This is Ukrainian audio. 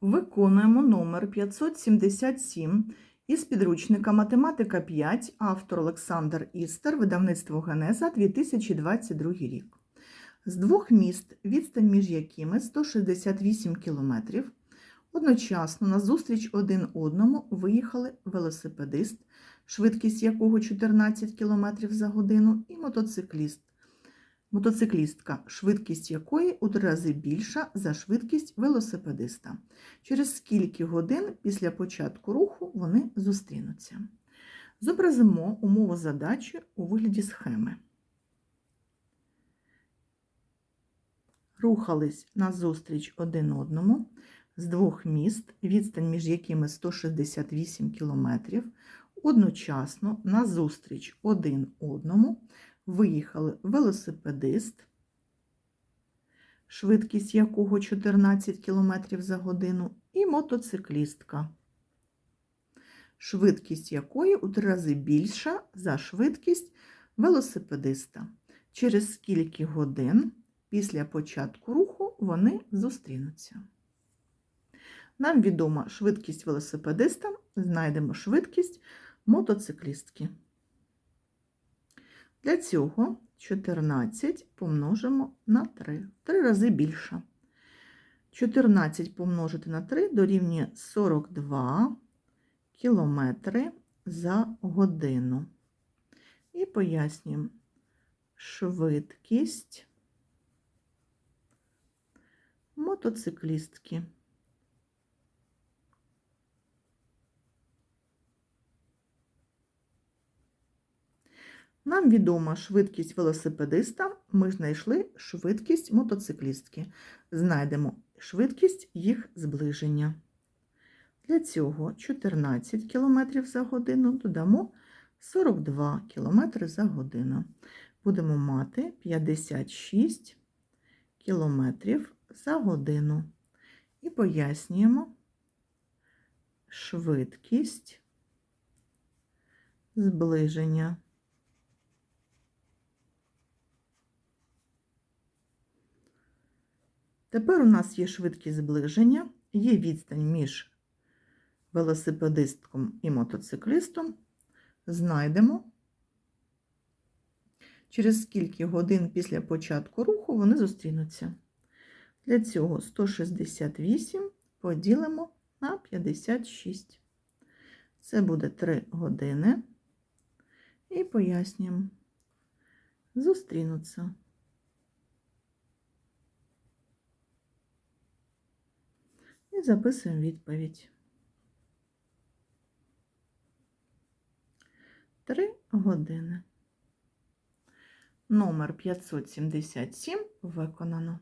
Виконуємо номер 577 із підручника Математика 5, автор Олександр Істер, видавництво Генеза 2022 рік. З двох міст, відстань між якими 168 км, одночасно на зустріч один одному виїхали велосипедист, швидкість якого 14 км за годину, і мотоцикліст. Мотоциклістка, швидкість якої у три рази більша за швидкість велосипедиста. Через скільки годин після початку руху вони зустрінуться. Зобразимо умову задачі у вигляді схеми. Рухались назустріч один одному з двох міст, відстань між якими 168 км, одночасно назустріч один одному виїхали велосипедист, швидкість якого 14 км за годину, і мотоциклістка, швидкість якої у три рази більша за швидкість велосипедиста. Через скільки годин після початку руху вони зустрінуться. Нам відома швидкість велосипедиста, знайдемо швидкість мотоциклістки. Для цього 14 помножимо на 3, 3 рази більше. 14 помножити на 3 дорівнює 42 кілометри за годину. І пояснюємо швидкість мотоциклістки. Нам відома швидкість велосипедиста, ми знайшли швидкість мотоциклістки. Знайдемо швидкість їх зближення. Для цього 14 км за годину додамо 42 км за годину. Будемо мати 56 км за годину. І пояснюємо швидкість зближення. Тепер у нас є швидкість зближення, є відстань між велосипедистком і мотоциклістом. Знайдемо, через скільки годин після початку руху вони зустрінуться. Для цього 168 поділимо на 56. Це буде 3 години. І пояснюємо, зустрінуться. І записуємо відповідь. 3 години. Номер 577 виконано.